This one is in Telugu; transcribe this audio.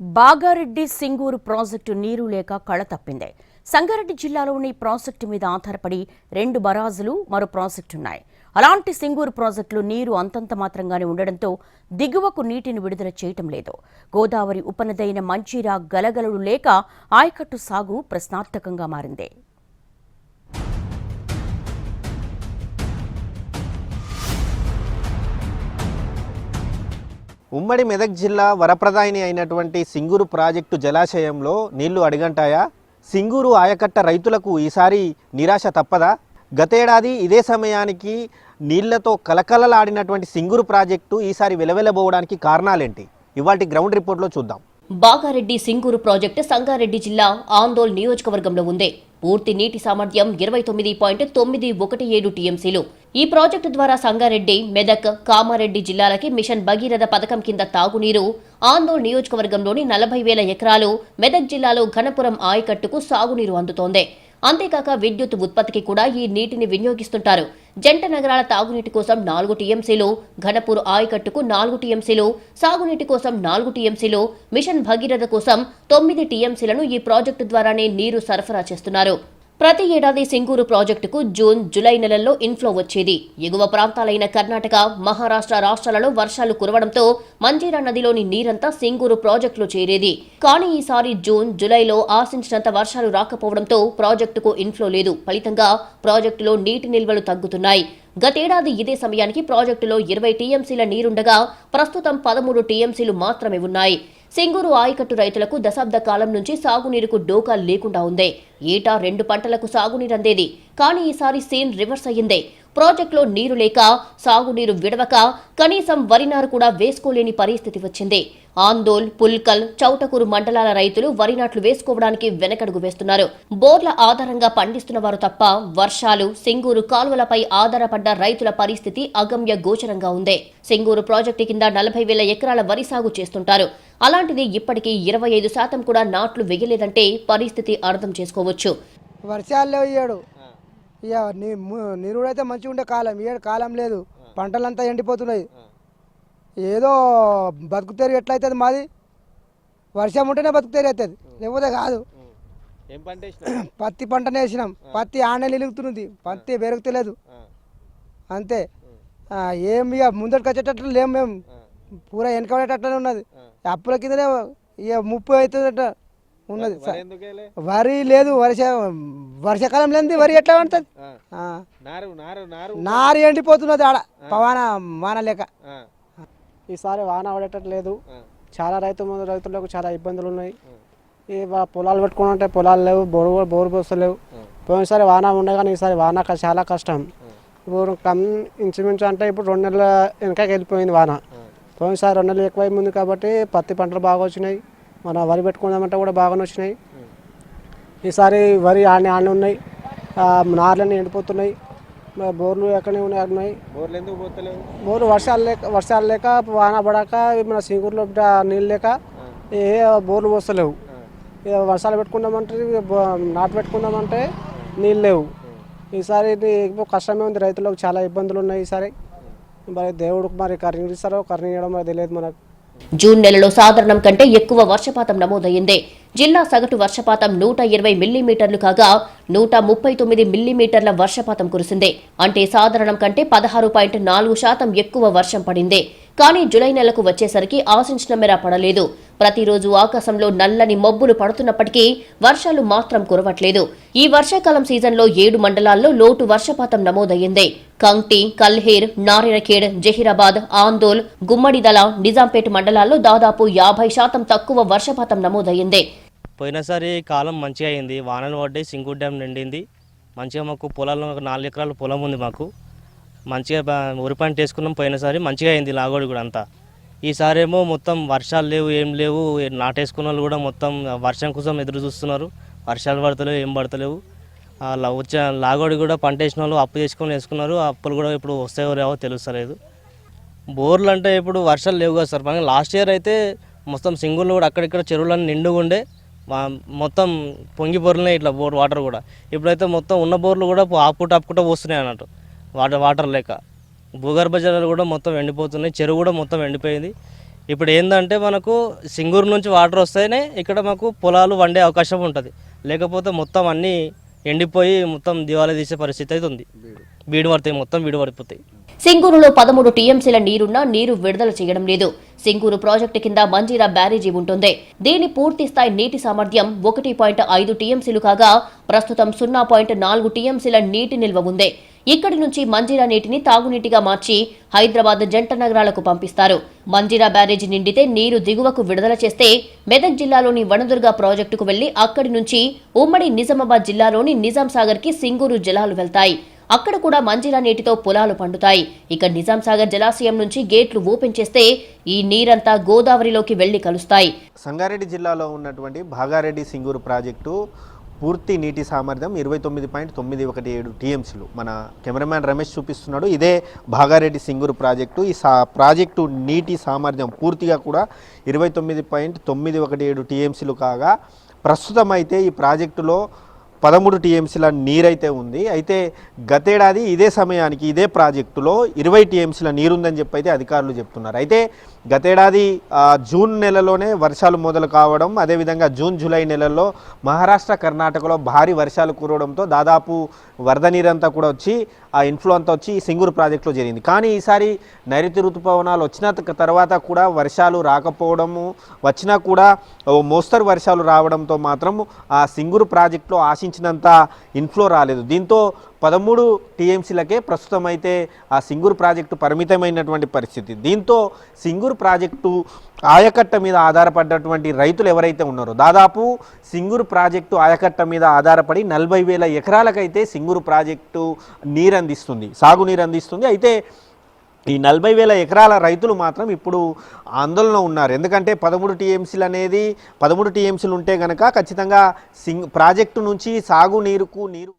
బాగారెడ్డి సింగూరు ప్రాజెక్టు నీరు లేక కళ తప్పింది. సంగారెడ్డి జిల్లాలోని ప్రాజెక్టు మీద ఆధారపడి రెండు బరాజులు మరో ప్రాజెక్టున్నాయి. అలాంటి సింగూరు ప్రాజెక్టులో నీరు అంతంత మాత్రంగానే ఉండడంతో దిగువకు నీటిని విడుదల చేయటం లేదు. గోదావరి ఉపనదైన మంచిరా గలగలలు లేక ఆయకట్టు సాగు ప్రశ్నార్థకంగా మారింది. ఉమ్మడి మెదక్ జిల్లా వరప్రదాయిని అయినటువంటి సింగూరు ప్రాజెక్టు జలాశయంలో నీళ్ళు అడిగంటాయా? సింగూరు ఆయకట్ట రైతులకు ఈసారి నిరాశ తప్పదా? గతేడాది ఇదే సమయానికి నీళ్ళతో కలకలలాడినటువంటి సింగూరు ప్రాజెక్టు ఈసారి వెలవెలబోవడానికి కారణాలేంటి? ఇవాటి గ్రౌండ్ రిపోర్ట్లో చూద్దాం. బాగారెడ్డి సింగూరు ప్రాజెక్టు సంగారెడ్డి జిల్లా ఆందోళ్ నియోజకవర్గంలో ఉంది. పూర్తి నీటి సామర్థ్యం ఇరవై తొమ్మిది పాయింట్ తొమ్మిది ఒకటి ఏడు టీఎంసీలు. ఈ ప్రాజెక్టు ద్వారా సంగారెడ్డి మెదక్ కామారెడ్డి జిల్లాలకి మిషన్ భగీరథ పథకం కింద తాగునీరు ఆందోళ్ నియోజకవర్గంలోని నలభై వేల ఎకరాలు మెదక్ జిల్లాలో ఘనపురం ఆయకట్టుకు సాగునీరు అందుతోంది. అంతేకాక విద్యుత్ ఉత్పత్తికి కూడా ఈ నీటిని వినియోగిస్తుంటారు. జంట నగరాల తాగునీటి కోసం నాలుగు టీఎంసీలు ఘనపూర్ ఆయకట్టుకు నాలుగు టీఎంసీలు సాగునీటి కోసం నాలుగు టీఎంసీలు మిషన్ భగీరథ కోసం తొమ్మిది టీఎంసీలను ఈ ప్రాజెక్టు ద్వారానే నీరు సరఫరా చేస్తున్నారు. ప్రతి ఏడాది సింగూరు ప్రాజెక్టుకు జూన్ జులై నెలల్లో ఇన్ఫ్లో వచ్చేది. ఎగువ ప్రాంతాలైన కర్ణాటక మహారాష్ట్ర రాష్ట్రాలలో వర్షాలు కురవడంతో మంజీరా నదిలోని నీరంతా సింగూరు ప్రాజెక్టులో చేరేది. కానీ ఈసారి జూన్ జులైలో ఆశించినంత వర్షాలు రాకపోవడంతో ప్రాజెక్టుకు ఇన్ఫ్లో లేదు. ఫలితంగా ప్రాజెక్టులో నీటి నిల్వలు తగ్గుతున్నాయి. గతేడాది ఇదే సమయానికి ప్రాజెక్టులో ఇరవై టీఎంసీల నీరుండగా ప్రస్తుతం పదమూడు టీఎంసీలు మాత్రమే ఉన్నాయి. సింగూరు ఆయకట్టు రైతులకు దశాబ్ద కాలం నుంచి సాగునీరుకు డోకా లేకుండా ఉంది. ఏటా రెండు పంటలకు సాగునీరు అందేది కానీ ఈసారి సీన్ రివర్స్ అయ్యింది. ప్రాజెక్టులో నీరు లేక సాగునీరు విడవక కనీసం వరి నారు కూడా వేసుకోలేని పరిస్థితి వచ్చింది. ఆందోల్ పుల్కల్ చౌటకూరు మండలాల రైతులు వరి నాట్లు వేసుకోవడానికి వెనకడుగు వేస్తున్నారు. బోర్ల ఆధారంగా పండిస్తున్న వారు తప్ప వర్షాలు సింగూరు కాలువలపై ఆధారపడ్డ రైతుల పరిస్థితి అగమ్య గోచరంగా ఉంది. సింగూరు ప్రాజెక్టు కింద నలభై వేల ఎకరాల వరి సాగు చేస్తుంటారు. అలాంటిది ఇప్పటికీ ఇరవై ఐదు శాతం కూడా నాట్లు వేయలేదంటే పరిస్థితి అర్థం చేసుకోవచ్చు. వర్షాలు ఇక నీ నిరుడు అయితే మంచిగా ఉండే కాలం. ఇయ్యాడు కాలం లేదు. పంటలంతా ఎండిపోతున్నాయి. ఏదో బతుకుతేరు ఎట్లయితుంది మాది? వర్షం ఉంటేనే బతుకుతేరు అవుతుంది లేకపోతే కాదు. ఏం పంట పత్తి పంటనే వేసినాం. పత్తి ఆనే నిలుగుతున్నది. పత్తి పెరుగుతలేదు. అంతే. ఏం ఇక ముందరికి వచ్చేటట్లు లేము మేము. పూరా వెనకబడేటట్లనే ఉన్నది. అప్పుల కిందనే ఇక ముప్పు అవుతుందట. ఉన్నది. వరి లేదు వర్ష వర్షాకాలం లేనిది వరి ఎట్లా ఆ. నారు ఎండిపోతున్నది ఆడ పవాన వాన లేక. ఈసారి వాన పడేటట్టు లేదు చాలా రైతు రైతులకు చాలా ఇబ్బందులు ఉన్నాయి. ఈ పొలాలు పెట్టుకుంటే పొలాలు లేవు బోరు బోరు బస్సులు లేవు పోయినసారి వాన ఉండే కానీ ఈసారి వాన చాలా కష్టం. ఇప్పుడు కమ్ ఇంచుమించు అంటే ఇప్పుడు రెండు నెలల వెనకకి వెళ్ళిపోయింది వాన. పోయినసారి రెండు నెలలు ఎక్కువ ఉంది కాబట్టి పత్తి పంటలు బాగా వచ్చినాయి. మన వరి పెట్టుకుందామంటే కూడా బాగానే వచ్చినాయి. ఈసారి వరి ఆడనే ఆడనే ఉన్నాయి. నార్లన్నీ ఎండిపోతున్నాయి. బోర్లు ఎక్కడనే ఉన్నాయి ఆడ ఉన్నాయి. బోర్లు ఎందుకు పోతలేవు? బోరు వర్షాలు లేక వర్షాలు లేక వాన పడక మన సింగూరులో నీళ్ళు లేక ఏ బోర్లు పోస్తలేవు. వర్షాలు పెట్టుకుందామంటే నాటు పెట్టుకుందామంటే నీళ్ళు లేవు. ఈసారి కష్టమే ఉంది. రైతులకు చాలా ఇబ్బందులు ఉన్నాయి ఈసారి. మరి దేవుడికి మరి కరుణిస్తారో కరుణించడం మరి తెలియదు మనకు. జూన్ నెలలో సాధారణం కంటే ఎక్కువ వర్షపాతం నమోదయ్యింది. జిల్లా సగటు వర్షపాతం నూట ఇరవై మిల్లీమీటర్లు కాగా నూట ముప్పై తొమ్మిది మిల్లీమీటర్ల వర్షపాతం కురిసింది. అంటే సాధారణం కంటే పదహారు పాయింట్ నాలుగు శాతం ఎక్కువ వర్షం పడింది. కానీ జులై నెలకు వచ్చేసరికి ఆశించిన మేర పడలేదు. ప్రతిరోజు ఆకాశంలో నల్లని మబ్బులు పడుతున్నప్పటికీ వర్షాలు మాత్రం కురవట్లేదు. ఈ వర్షాకాలం సీజన్లో ఏడు మండలాల్లో లోటు వర్షపాతం నమోదయ్యింది. కంక్టి కల్హేర్ నారాయణఖేడ్ జహీరాబాద్ ఆందోల్ గుమ్మడిదల నిజాంపేట మండలాల్లో దాదాపు యాభై శాతం తక్కువ వర్షపాతం నమోదయ్యింది. పోయినసారి కాలం మంచిగా అయింది వానలు పడ్డాయి సింగూరు డ్యామ్ నిండింది. మంచిగా మాకు పొలాల్లో నాలుగు ఎకరాల పొలం ఉంది మాకు. మంచిగా వరి పంట వేసుకున్నాం పోయినసారి మంచిగా అయింది లాగోడి కూడా అంతా. ఈసారి ఏమో మొత్తం వర్షాలు లేవు ఏం లేవు నాటేసుకున్న వాళ్ళు కూడా మొత్తం వర్షం కోసం ఎదురు చూస్తున్నారు. వర్షాలు పడతలేవు ఏం పడతలేవు. వచ్చే లాగోడి కూడా పంట వేసిన వాళ్ళు అప్పు చేసుకొని వేసుకున్నారు. అప్పులు కూడా ఇప్పుడు వస్తాయో రావో తెలుస్తలేదు. బోర్లు అంటే ఇప్పుడు వర్షాలు లేవు కదా సార్. మనకి లాస్ట్ ఇయర్ అయితే మొత్తం సింగుల్లో కూడా అక్కడిక్కడ చెరువులన్నీ నిండుగా ఉండే. మొత్తం పొంగి బోర్లనే ఇట్లా బోర్ వాటర్ కూడా. ఇప్పుడైతే మొత్తం ఉన్న బోర్లు కూడా ఆపుకుంటూ ఆపుకుంటూ వస్తున్నాయి అన్నట్టు. వాటర్ వాటర్ లేక. భూగర్భ జలాలు కూడా మొత్తం ఎండిపోతున్నాయి. చెరువు కూడా మొత్తం ఎండిపోయింది. ఇప్పుడు ఏంటంటే మనకు సింగూరు నుంచి వాటర్ వస్తేనే ఇక్కడ మాకు పొలాలు వండే అవకాశం ఉంటుంది. లేకపోతే మొత్తం అన్నీ ఎండిపోయి మొత్తం దివాళా తీసే పరిస్థితి అయితే ఉంది. బీడు. పడతాయి మొత్తం బీడు పడిపోతాయి. సింగూరులో పదమూడు టీఎంసీల నీరున్నా నీరు విడుదల చేయడం లేదు. సింగూరు ప్రాజెక్టు కింద మంజీరా బ్యారేజీ ఉంటుంది. దీని పూర్తి స్థాయి నీటి సామర్థ్యం ఒకటి పాయింట్ ఐదు టీఎంసీలు కాగా ప్రస్తుతం సున్నా పాయింట్ నాలుగు టీఎంసీల నీటి నిల్వ ఉంది. ఇక్కడి నుంచి మంజీరా నీటిని తాగునీటిగా మార్చి హైదరాబాద్ జంట నగరాలకు పంపిస్తారు. మంజీరా బ్యారేజీ నిండితే నీరు దిగువకు విడుదల చేస్తే మెదక్ జిల్లాలోని వనదుర్గ ప్రాజెక్టుకు వెళ్ళి అక్కడి నుంచి ఉమ్మడి నిజామాబాద్ జిల్లాలోని నిజాంసాగర్కి సింగూరు జలాలు వెళ్తాయి. అక్కడ కూడా మంజీరా నీటితో పొలాలు పండుతాయి. ఇక నిజాంసాగర్ జలాశయం నుంచి గేట్లు ఓపెన్ చేస్తే ఈ నీరంతా గోదావరిలోకి వెళ్ళి కలుస్తాయి. సంగారెడ్డి జిల్లాలో ఉన్నటువంటి భాగారెడ్డి సింగూరు ప్రాజెక్టు పూర్తి నీటి సామర్థ్యం ఇరవై తొమ్మిది పాయింట్ తొమ్మిది ఒకటి ఏడు టీఎంసీలు. మన కెమెరామ్యాన్ రమేష్ చూపిస్తున్నాడు. ఇదే భాగారెడ్డి సింగూరు ప్రాజెక్టు. ఈ సా ప్రాజెక్టు నీటి సామర్థ్యం పూర్తిగా కూడా ఇరవై తొమ్మిది పాయింట్ తొమ్మిది ఒకటి ఏడు టీఎంసీలు కాగా ప్రస్తుతం అయితే ఈ ప్రాజెక్టులో పదమూడు టీఎంసీల నీరైతే ఉంది. అయితే గతేడాది ఇదే సమయానికి ఇదే ప్రాజెక్టులో ఇరవై టీఎంసీల నీరుందని చెప్పి అయితే అధికారులు చెప్తున్నారు. అయితే గతేడాది జూన్ నెలలోనే వర్షాలు మొదలు కావడం అదేవిధంగా జూన్ జూలై నెలల్లో మహారాష్ట్ర కర్ణాటకలో భారీ వర్షాలు కురవడంతో దాదాపు వరద నీరంతా కూడా వచ్చి ఆ ఇన్ఫ్లో అంతా వచ్చి సింగూరు ప్రాజెక్టులో జరిగింది. కానీ ఈసారి నైరుతి ఋతుపవనాలు వచ్చిన తర్వాత కూడా వర్షాలు రాకపోవడము వచ్చినా కూడా మోస్తరు వర్షాలు రావడంతో మాత్రం ఆ సింగూరు ప్రాజెక్టులో ఆశించినంత ఇన్ఫ్లో రాలేదు. దీంతో పదమూడు టీఎంసీలకే ప్రస్తుతం అయితే ఆ సింగూరు ప్రాజెక్టు పరిమితమైనటువంటి పరిస్థితి. దీంతో సింగూరు ప్రాజెక్టు ఆయకట్ట మీద ఆధారపడ్డటువంటి రైతులు ఎవరైతే ఉన్నారో దాదాపు సింగూరు ప్రాజెక్టు ఆయకట్ట మీద ఆధారపడి నలభై వేల ఎకరాలకైతే సింగూరు ప్రాజెక్టు నీరు అందిస్తుంది సాగునీరు అందిస్తుంది అయితే ఈ నలభై వేల ఎకరాల రైతులు మాత్రం ఇప్పుడు ఆందోళన ఉన్నారు. ఎందుకంటే పదమూడు టీఎంసీలు అనేది పదమూడు టీఎంసీలు ఉంటే కనుక ఖచ్చితంగా సింగ్ ప్రాజెక్టు నుంచి సాగునీరుకు నీరు